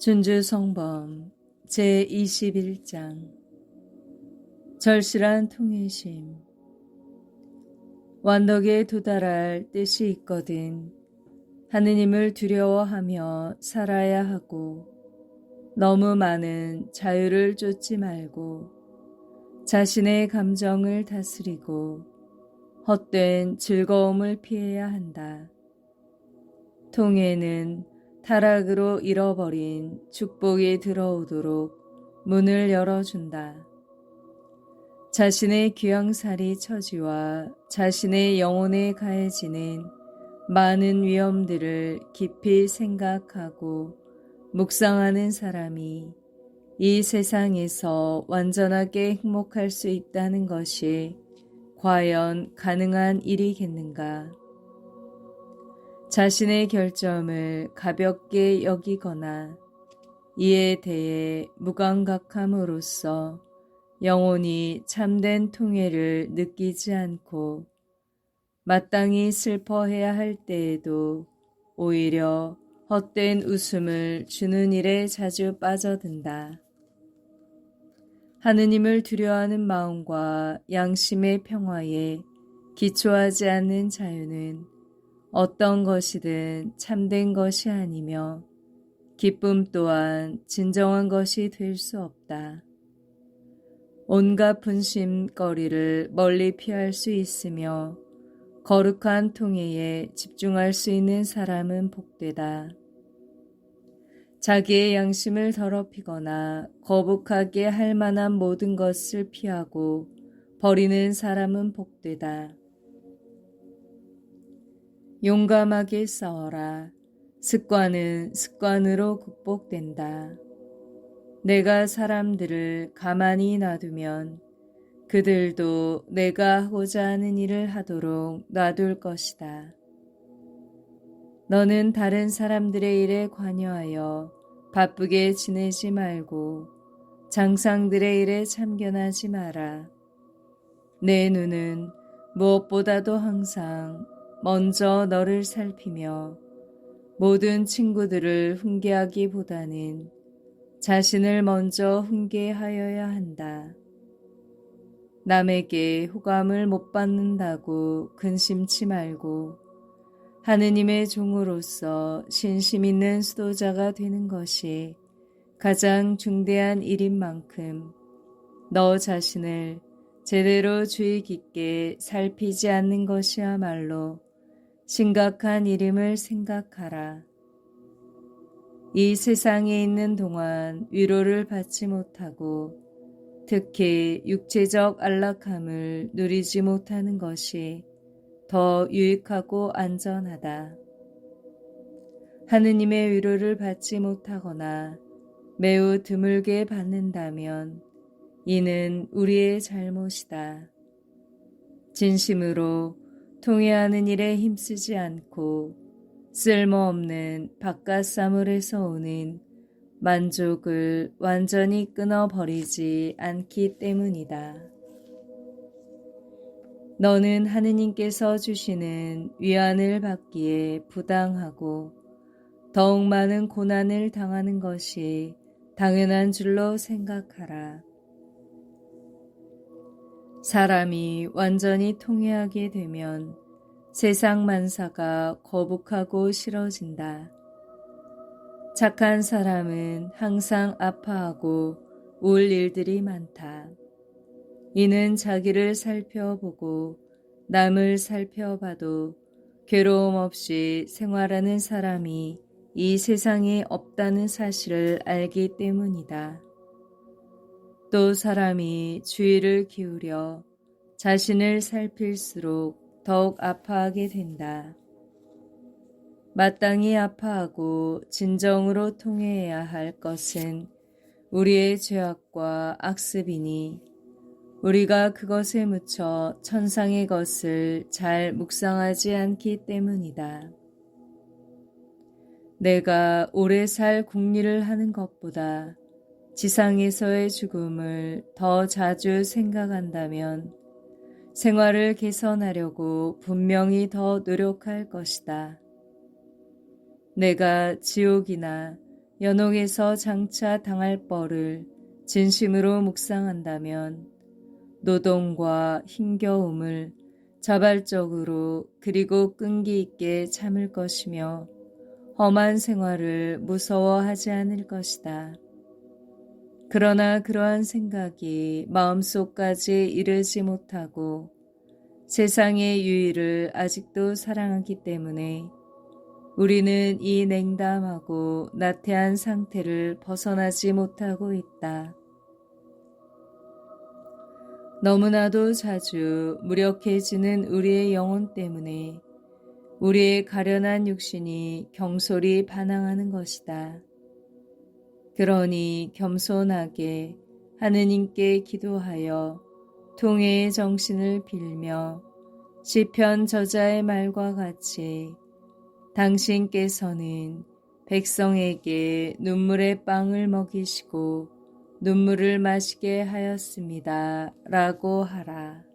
준주성범 제21장 절실한 통일심 완덕에 도달할 뜻이 있거든 하느님을 두려워하며 살아야 하고 너무 많은 자유를 쫓지 말고 자신의 감정을 다스리고 헛된 즐거움을 피해야 한다. 통해는 타락으로 잃어버린 축복이 들어오도록 문을 열어준다. 자신의 귀양살이 처지와 자신의 영혼에 가해지는 많은 위험들을 깊이 생각하고 묵상하는 사람이 이 세상에서 완전하게 행복할 수 있다는 것이 과연 가능한 일이겠는가? 자신의 결점을 가볍게 여기거나 이에 대해 무감각함으로써 영혼이 참된 통해를 느끼지 않고 마땅히 슬퍼해야 할 때에도 오히려 헛된 웃음을 주는 일에 자주 빠져든다. 하느님을 두려워하는 마음과 양심의 평화에 기초하지 않는 자유는 어떤 것이든 참된 것이 아니며 기쁨 또한 진정한 것이 될 수 없다. 온갖 분심거리를 멀리 피할 수 있으며 거룩한 통해에 집중할 수 있는 사람은 복되다. 자기의 양심을 더럽히거나 거북하게 할 만한 모든 것을 피하고 버리는 사람은 복되다. 용감하게 싸워라. 습관은 습관으로 극복된다. 내가 사람들을 가만히 놔두면 그들도 내가 하고자 하는 일을 하도록 놔둘 것이다. 너는 다른 사람들의 일에 관여하여 바쁘게 지내지 말고 장상들의 일에 참견하지 마라. 내 눈은 무엇보다도 항상 먼저 너를 살피며 모든 친구들을 훈계하기보다는 자신을 먼저 훈계하여야 한다. 남에게 호감을 못 받는다고 근심치 말고 하느님의 종으로서 신심 있는 수도자가 되는 것이 가장 중대한 일인 만큼 너 자신을 제대로 주의 깊게 살피지 않는 것이야말로 심각한 일임을 생각하라. 이 세상에 있는 동안 위로를 받지 못하고 특히 육체적 안락함을 누리지 못하는 것이 더 유익하고 안전하다. 하느님의 위로를 받지 못하거나 매우 드물게 받는다면 이는 우리의 잘못이다. 진심으로 통해하는 일에 힘쓰지 않고 쓸모없는 바깥 사물에서 오는 만족을 완전히 끊어버리지 않기 때문이다. 너는 하느님께서 주시는 위안을 받기에 부당하고 더욱 많은 고난을 당하는 것이 당연한 줄로 생각하라. 사람이 완전히 통해하게 되면 세상 만사가 거북하고 싫어진다. 착한 사람은 항상 아파하고 울 일들이 많다. 이는 자기를 살펴보고 남을 살펴봐도 괴로움 없이 생활하는 사람이 이 세상에 없다는 사실을 알기 때문이다. 또 사람이 주의를 기울여 자신을 살필수록 더욱 아파하게 된다. 마땅히 아파하고 진정으로 통해야 할 것은 우리의 죄악과 악습이니 우리가 그것에 묻혀 천상의 것을 잘 묵상하지 않기 때문이다. 내가 오래 살 궁리를 하는 것보다 지상에서의 죽음을 더 자주 생각한다면 생활을 개선하려고 분명히 더 노력할 것이다. 내가 지옥이나 연옥에서 장차 당할 뻘을 진심으로 묵상한다면 노동과 힘겨움을 자발적으로 그리고 끈기 있게 참을 것이며 험한 생활을 무서워하지 않을 것이다. 그러나 그러한 생각이 마음속까지 이르지 못하고 세상의 유의를 아직도 사랑하기 때문에 우리는 이 냉담하고 나태한 상태를 벗어나지 못하고 있다. 너무나도 자주 무력해지는 우리의 영혼 때문에 우리의 가련한 육신이 경솔히 반항하는 것이다. 그러니 겸손하게 하느님께 기도하여 통회의 정신을 빌며 시편 저자의 말과 같이 당신께서는 백성에게 눈물의 빵을 먹이시고 눈물을 마시게 하였습니다. 라고 하라.